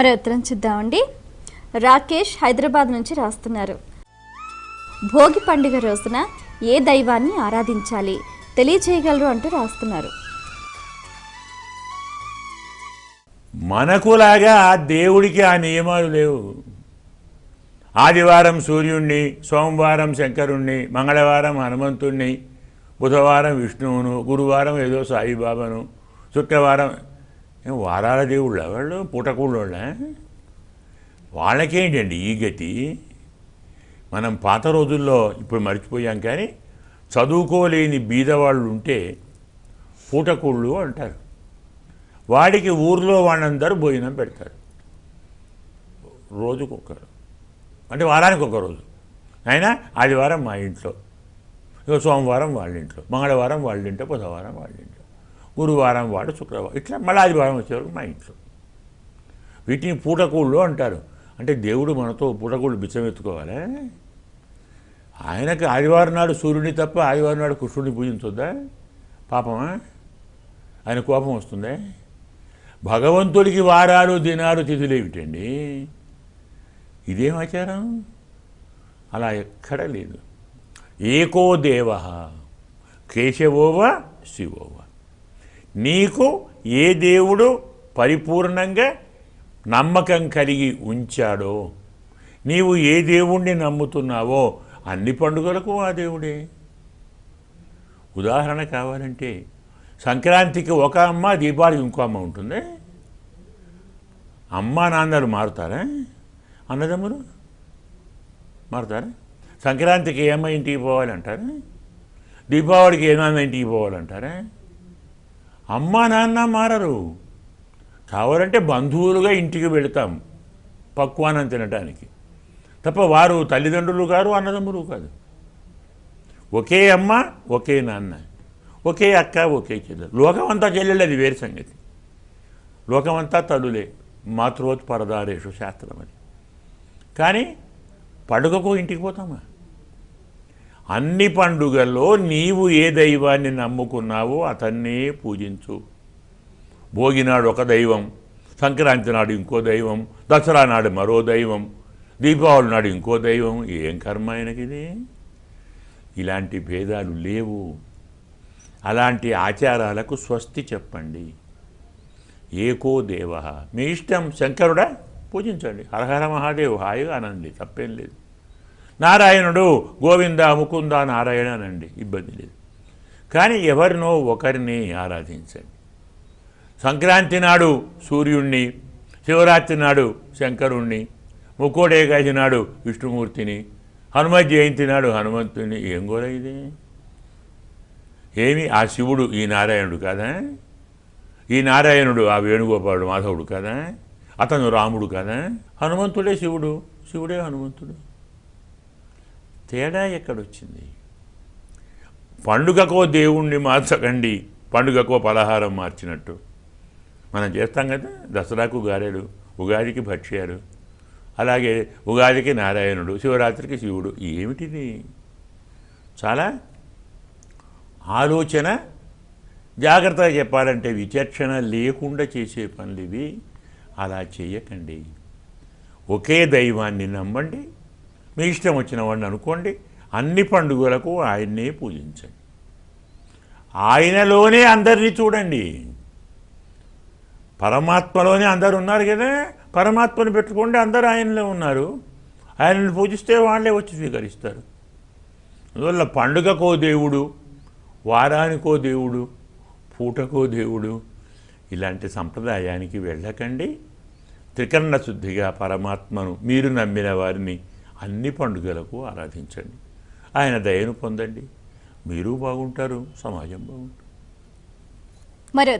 మరి ఉత్తరం చూద్దామండి. రాకేష్ హైదరాబాద్ నుంచి రాస్తున్నారు. భోగి పండుగ రోజున ఏ దైవాన్ని ఆరాధించాలి? తెలియజేయగలరు అంటూ రాస్తున్నారు. మనకులాగా దేవుడికి ఆ నియమాలు లేవు. ఆదివారం సూర్యుణ్ణి సోమవారం శంకరుణ్ణి మంగళవారం హనుమంతుణ్ణి బుధవారం విష్ణువును గురువారం ఏదో సాయిబాబాను శుక్రవారం వారాల దేవుళ్ళ వాళ్ళు? పూటకూళ్ళోళ్ళ? వాళ్ళకేంటండి ఈ గతి? మనం పాత రోజుల్లో ఇప్పుడు మర్చిపోయాం కానీ చదువుకోలేని బీదవాళ్ళు ఉంటే పూటకూళ్ళు అంటారు. వాడికి ఊర్లో వాళ్ళందరూ భోజనం పెడతారు. రోజుకొకరు. అంటే వారానికి ఒక రోజు అయినా ఆదివారం మా ఇంట్లో. ఇక సోమవారం వాళ్ళ ఇంట్లో మంగళవారం వాళ్ళ ఇంట్లో బుధవారం వాళ్ళ ఇంట్లో గురువారం వాడు శుక్రవారం ఇట్లా మళ్ళీ ఆదివారం వచ్చేవరకు మా ఇంట్లో. వీటిని పూటకూళ్ళు అంటారు. అంటే దేవుడు మనతో పూటకూళ్ళు బిచ్చం ఎత్తుకోవాలి? ఆయనకి ఆదివారం నాడు సూర్యుని తప్ప ఆదివారం నాడు కృష్ణుడిని పూజించొద్దా? పాపమా? ఆయన కోపం వస్తుందే? భగవంతుడికి వారాలు దినాలు తిథులు ఏమిటండి? ఇదేం ఆచారం? అలా ఎక్కడ లేదు. ఏకో దేవ కేశవోవ శివోవ. నీకు ఏ దేవుడు పరిపూర్ణంగా నమ్మకం కలిగి ఉంచాడో నీవు ఏ దేవుణ్ణి నమ్ముతున్నావో అన్ని పండుగలకు ఆ దేవుడే. ఉదాహరణ కావాలంటే సంక్రాంతికి ఒక అమ్మ దీపావళికి ఇంకో అమ్మ ఉంటుంది. అమ్మ నాన్నలు మారుతారా? అన్నదమ్ములు మారుతారా? సంక్రాంతికి ఏమైనా ఇంటికి పోవాలంటారా? దీపావళికి ఏమైనా ఇంటికి పోవాలంటారా? అమ్మ నాన్న మారరు. కావాలంటే బంధువులుగా ఇంటికి వెళతాం పక్వానం తినడానికి తప్ప వారు తల్లిదండ్రులు గారు అన్నదమ్ములు కాదు. ఒకే అమ్మ ఒకే నాన్న ఒకే అక్క ఒకే చెల్లెలు లోకమంతా చెల్లెలు అది వేరు సంగతి. లోకమంతా తల్లులే మాతృవత్ పరదారేషు శాస్త్రం అది కానీ పండుగకు ఇంటికి పోతామా? అన్ని పండుగల్లో నీవు ఏ దైవాన్ని నమ్ముకున్నావో అతన్నే పూజించు. భోగినాడు ఒక దైవం సంక్రాంతి నాడు ఇంకో దైవం దసరా నాడు మరో దైవం దీపావళి నాడు ఇంకో దైవం. ఏం కర్మ ఆయనకిది? ఇలాంటి భేదాలు లేవు. అలాంటి ఆచారాలకు స్వస్తి చెప్పండి. ఏకో దేవ. మీ ఇష్టం శంకరుడా పూజించండి. హరహర మహాదేవ్ హాయిగా ఆనంది తప్పేం లేదు. నారాయణుడు గోవింద ముకుంద నారాయణ అనండి ఇబ్బంది లేదు. కానీ ఎవరినో ఒకరిని ఆరాధించండి. సంక్రాంతి నాడు సూర్యుణ్ణి శివరాత్రి నాడు శంకరుణ్ణి ముక్కోడేకాశి నాడు విష్ణుమూర్తిని హనుమ జయంతి నాడు హనుమంతుని ఏం గోల ఇది? ఏమి? ఆ శివుడు ఈ నారాయణుడు కదా? ఈ నారాయణుడు ఆ వేణుగోపాలుడు మాధవుడు కదా? అతను రాముడు కదా? హనుమంతుడే శివుడు శివుడే హనుమంతుడు. తేడా ఎక్కడొచ్చింది? పండుగకో దేవుణ్ణి మార్చకండి పండుగకో పలహారం మార్చినట్టు. మనం చేస్తాం కదా దసరాకు గారెడు ఉగాదికి భక్ష్యాలు అలాగే ఉగాదికి నారాయణుడు శివరాత్రికి శివుడు ఏమిటిది? చాలా ఆలోచన జాగ్రత్తగా చెప్పాలంటే విచక్షణ లేకుండా చేసే పనులు ఇవి అలా చేయకండి. ఒకే దైవాన్ని నమ్మండి మీ ఇష్టం వచ్చిన వాడిని అనుకోండి. అన్ని పండుగలకు ఆయన్నే పూజించండి. ఆయనలోనే అందరినీ చూడండి. పరమాత్మలోనే అందరు ఉన్నారు కదా. పరమాత్మను పెట్టుకోండి అందరు ఆయనలో ఉన్నారు. ఆయనను పూజిస్తే వాళ్ళే వచ్చి స్వీకరిస్తారు. అందువల్ల పండుగకో దేవుడు వారానికో దేవుడు పూటకో దేవుడు ఇలాంటి సంప్రదాయానికి వెళ్ళకండి. త్రికరణ శుద్ధిగా పరమాత్మను మీరు నమ్మిన వారిని అన్ని పండుగలకు ఆరాధించండి. ఆయన దయను పొందండి. మీరు బాగుంటారు సమాజం బాగుంటుంది. మరి